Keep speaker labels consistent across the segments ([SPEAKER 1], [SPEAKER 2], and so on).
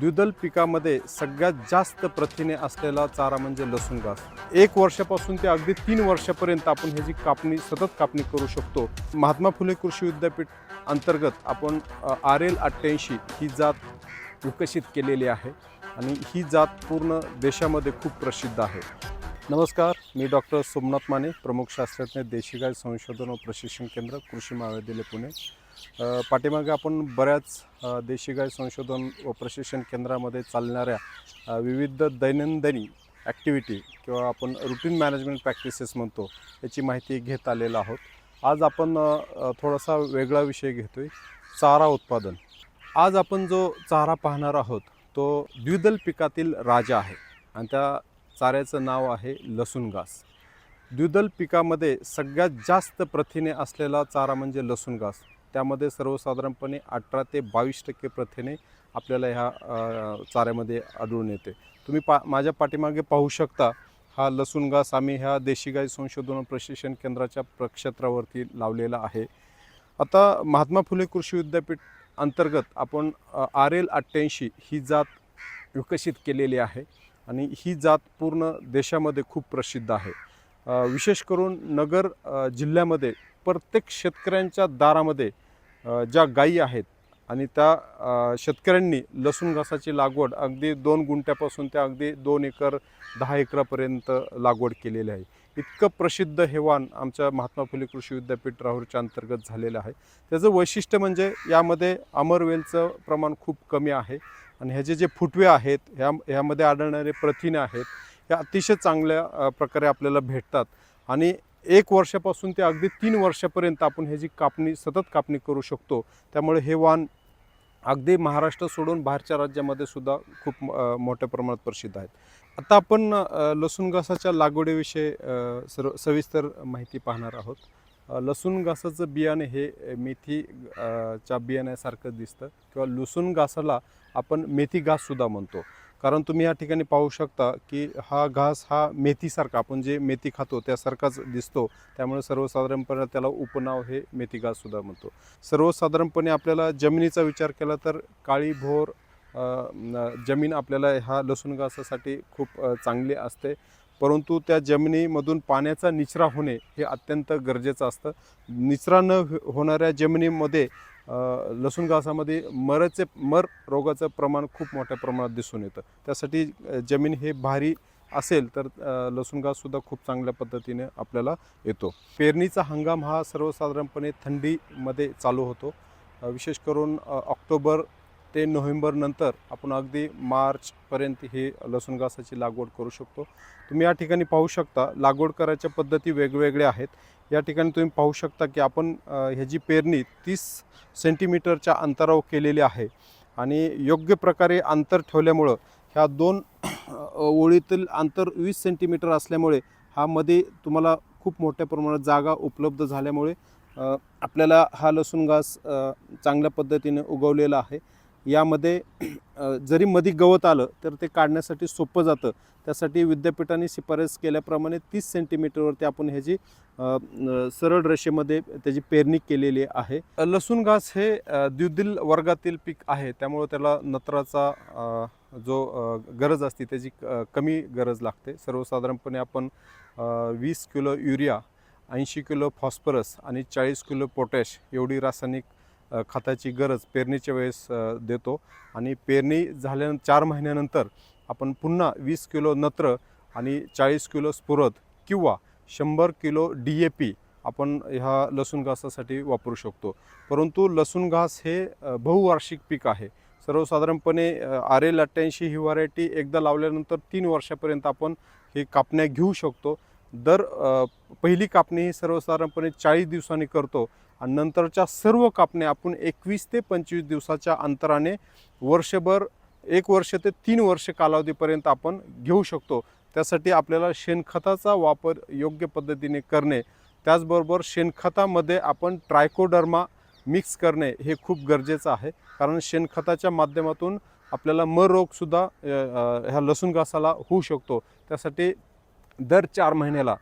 [SPEAKER 1] द्विदल पिकामध्ये सगळ्यात जास्त प्रथिने असलेला चारा म्हणजे लसूण घास. एक वर्षापासून ते अगदी तीन वर्षापर्यंत आपण ह्याची कापणी सतत कापणी करू शकतो. महात्मा फुले कृषी विद्यापीठ अंतर्गत आपण आर एल अठ्ठ्याऐंशी ही जात विकसित केलेली आहे आणि ही जात पूर्ण देशामध्ये खूप प्रसिद्ध आहे. नमस्कार मी डॉक्टर सोमनाथ माने प्रमुख शास्त्रज्ञ देशी गाय संशोधन व प्रशिक्षण केंद्र कृषी महाविद्यालय पुणे. पाठीमागे आपण बऱ्याच देशी गाय संशोधन व प्रशिक्षण केंद्रामध्ये चालणाऱ्या विविध दैनंदिनी ॲक्टिव्हिटी किंवा आपण रुटीन मॅनेजमेंट प्रॅक्टिसेस म्हणतो याची माहिती घेत आलेलो आहोत. आज आपण थोडासा वेगळा विषय घेतो आहे चारा उत्पादन. आज आपण जो चारा पाहणार आहोत तो द्विदल पिकातील राजा आहे आणि त्या चाऱ्याचं नाव आहे लसूण घास. द्विदल पिकामध्ये सगळ्यात जास्त प्रथिने असलेला चारा म्हणजे लसूण घास. त्यामध्ये सर्वसाधारणपणे अठरा ते बावीस टक्के प्रथिने आपल्याला ह्या चाऱ्यामध्ये आढळून येते. तुम्ही पा माझ्या पाठीमागे पाहू शकता हा लसूण घास आम्ही ह्या देशी गाय संशोधन प्रशिक्षण केंद्राच्या प्रक्षेत्रावरती लावलेला आहे. आता महात्मा फुले कृषी विद्यापीठ अंतर्गत आपण आर एल अठ्ठ्याऐंशी ही जात विकसित केलेली आहे आणि ही जात पूर्ण देशामध्ये खूप प्रसिद्ध आहे. विशेष करून नगर जिल्ह्यामध्ये प्रत्येक शेतकऱ्यांच्या दारामध्ये ज्या गायी आहेत आणि त्या शेतकऱ्यांनी लसूण घासाची लागवड अगदी दोन गुंठ्यापासून त्या अगदी दोन एकर दहा एकरापर्यंत लागवड केलेली आहे. इतकं प्रसिद्ध हे वाण आमच्या महात्मा फुले कृषी विद्यापीठ राहुरीच्या अंतर्गत झालेलं आहे. त्याचं वैशिष्ट्य म्हणजे यामध्ये अमरवेलचं प्रमाण खूप कमी आहे आणि ह्याचे जे फुटवे आहेत ह्या ह्यामध्ये आढळणारे प्रथिने आहेत हे अतिशय चांगल्या प्रकारे आपल्याला भेटतात. आणि एक वर्षापासून ते अगदी तीन वर्षापर्यंत आपण ह्याची कापणी सतत कापणी करू शकतो त्यामुळे हे वाण अगदी महाराष्ट्र सोडून बाहेरच्या राज्यामध्ये सुद्धा खूप मोठ्या प्रमाणात प्रसिद्ध आहेत. आता आपण लसूण घासाच्या लागवडीविषयी अ, सर्व सविस्तर माहिती पाहणार आहोत. लसूण घासाचं बियाणे हे मेथी च्या बियाण्यासारखं दिसतं किंवा लसूण घासाला आपण मेथी घाससुद्धा म्हणतो. कारण तुम्ही या ठिकाणी पाहू शकता की हा घास हा मेथीसारखा आपण जे मेथी खातो त्यासारखाच दिसतो. त्यामुळे सर्वसाधारणपणे त्याला उपनाव हे मेथी घाससुद्धा म्हणतो. सर्वसाधारणपणे आपल्याला जमिनीचा विचार केला तर काळी भोर जमीन आपल्याला ह्या लसूण घासासाठी खूप चांगली असते. परंतु त्या जमिनीमधून पाण्याचा निचरा होणे हे अत्यंत गरजेचं असतं. निचरा न हो- होणाऱ्या जमिनीमध्ये लसूण घासामध्ये मरचे मर रोगाचं प्रमाण खूप मोठ्या प्रमाणात दिसून येतं. त्यासाठी जमीन हे भारी असेल तर लसूण घाससुद्धा खूप चांगल्या पद्धतीने आपल्याला येतो. पेरणीचा हंगाम हा सर्वसाधारणपणे थंडीमध्ये चालू होतो. विशेष करून ऑक्टोबर ते नोव्हेंबरनंतर आपण अगदी मार्चपर्यंत ही लसूण घासाची लागवड करू शकतो. तुम्ही या ठिकाणी पाहू शकता लागवड करायच्या पद्धती वेगवेगळ्या आहेत. या ठिकाणी तुम्ही पाहू शकता की आपण ह्याची पेरणी तीस सेंटीमीटरच्या अंतरावर केलेली आहे आणि योग्य प्रकारे अंतर ठेवल्यामुळं ह्या दोन ओळीतील अंतर वीस सेंटीमीटर असल्यामुळे हा मध्ये तुम्हाला खूप मोठ्या प्रमाणात जागा उपलब्ध झाल्यामुळे आपल्याला हा लसूण घास चांगल्या पद्धतीने उगवलेला आहे. यामध्ये जरी मध्ये गवत आलं तर ते काढण्यासाठी सोपं जातं. त्यासाठी विद्यापीठाने शिफारस केल्याप्रमाणे तीस सेंटीमीटरवरती आपण ह्याची सरळ रेषेमध्ये त्याची पेरणी केलेली आहे. लसूण घास हे अ, वर्गातील पीक आहे. त्यामुळं त्याला नत्राचा जो गरज असते त्याची कमी गरज लागते. सर्वसाधारणपणे आपण वीस किलो युरिया ऐंशी किलो फॉस्फरस आणि चाळीस किलो पोटॅश एवढी रासायनिक खताची गरज पेरणीच्या वेळेस देतो. आणि पेरणी झाल्यानंतर चार महिन्यानंतर आपण पुन्हा वीस किलो नत्र आणि चाळीस किलो स्फुरद किंवा शंभर किलो डी ए पी आपण ह्या लसूण घासासाठी वापरू शकतो. परंतु लसूण घास हे बहुवार्षिक पीक आहे. सर्वसाधारणपणे आर एल अठ्ठ्याऐंशी ही व्हरायटी एकदा लावल्यानंतर तीन वर्षापर्यंत आपण ही कापण्या घेऊ शकतो. दर पहिली कापणी ही सर्वसाधारणपणे चाळीस दिवसांनी करतो. आणि नंतरच्या सर्व कापण्या आपण एकवीस ते पंचवीस दिवसाच्या अंतराने वर्षभर एक वर्ष ते तीन वर्ष कालावधीपर्यंत आपण घेऊ शकतो. त्यासाठी आपल्याला शेणखताचा वापर योग्य पद्धतीने करणे त्याचबरोबर शेणखतामध्ये आपण ट्रायकोडर्मा मिक्स करणे हे खूप गरजेचं आहे. कारण शेणखताच्या माध्यमातून आपल्याला म रोगसुद्धा ह्या लसूण घासाला होऊ शकतो. त्यासाठी दर चार महिन्याला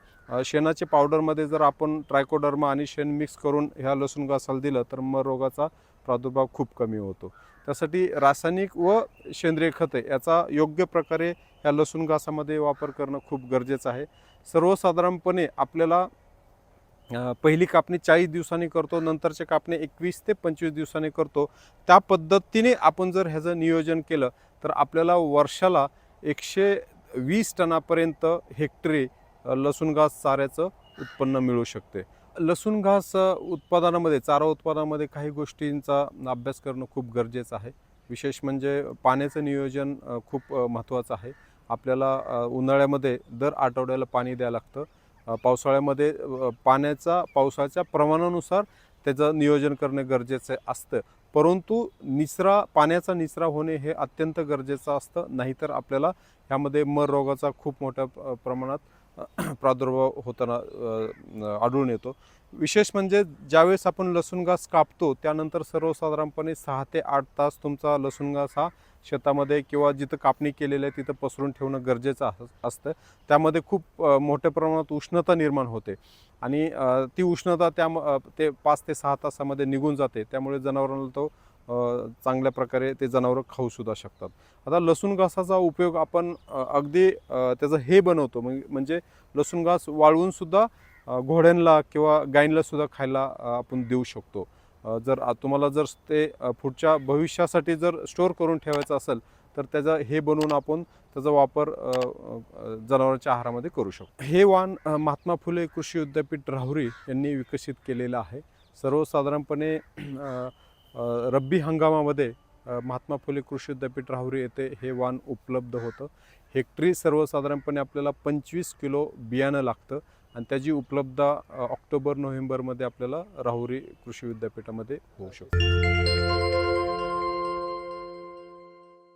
[SPEAKER 1] शेणाचे पावडरमध्ये जर आपण ट्रायकोडर्मा आणि शेण मिक्स करून ह्या लसूण घासाला दिलं तर मग रोगाचा प्रादुर्भाव खूप कमी होतो. त्यासाठी रासायनिक व सेंद्रिय खते याचा योग्य प्रकारे ह्या लसूण घासामध्ये वापर करणं खूप गरजेचं आहे. सर्वसाधारणपणे आपल्याला पहिली कापणी चाळीस दिवसांनी करतो नंतरची कापणी एकवीस ते पंचवीस दिवसांनी करतो. त्या पद्धतीने आपण जर ह्याचं नियोजन केलं तर आपल्याला वर्षाला एकशे वीस टनापर्यंत हेक्टरी लसूण घास चाऱ्याचं उत्पन्न मिळू शकते. लसूण घास उत्पादनामध्ये चारा उत्पादनामध्ये काही गोष्टींचा अभ्यास करणं खूप गरजेचं आहे. विशेष म्हणजे पाण्याचं नियोजन खूप महत्त्वाचं आहे. आपल्याला उन्हाळ्यामध्ये दर आठवड्याला पाणी द्यावं लागतं. पावसाळ्यामध्ये पाण्याचा पावसाच्या प्रमाणानुसार त्याचं नियोजन करणे गरजेचं असतं. परंतु निचरा पाण्याचा निचरा होणे हे अत्यंत गरजेचं असतं. नाहीतर आपल्याला ह्यामध्ये मर रोगाचा खूप मोठ्या प्रमाणात प्रादुर्भाव होताना आढळून येतो. विशेष म्हणजे ज्यावेळेस आपण लसूणगास कापतो त्यानंतर सर्वसाधारणपणे सहा ते आठ तास तुमचा लसूण घास हा शेतामध्ये किंवा जिथं कापणी केलेलं आहे तिथं पसरून ठेवणं गरजेचं असतं. त्यामध्ये खूप मोठ्या प्रमाणात उष्णता निर्माण होते आणि ती उष्णता त्या ते पाच ते सहा तासामध्ये निघून जाते. त्यामुळे जनावरांना तो चांगल्या प्रकारे ते जनावरं खाऊ सुद्धा शकतात. आता लसूण घासाचा उपयोग आपण अगदी त्याचं हे बनवतो म्हणजे लसूण घास वाळवूनसुद्धा घोड्यांला घोड्यांना किंवा गायींना खायला आपण देऊ शकतो. जर तुम्हाला जर ते पुढच्या भविष्यासाठी जर स्टोअर करून ठेवायचं असेल तर त्याचा हे बनवून आपण त्याचा वापर जनावरांच्या आहारामध्ये करू शकतो. हे वाण महात्मा फुले कृषी विद्यापीठ राहुरी यांनी विकसित केलेलं आहे. सर्वसाधारणपणे रब्बी हंगामामध्ये महात्मा फुले कृषी विद्यापीठ राहुरी येथे हे वाण उपलब्ध होतं. हेक्टरी सर्वसाधारणपणे आपल्याला पंचवीस किलो बियाणं लागतं आणि त्याची उपलब्धता ऑक्टोबर नोव्हेंबरमध्ये आपल्याला राहुरी कृषी विद्यापीठामध्ये होऊ शकते.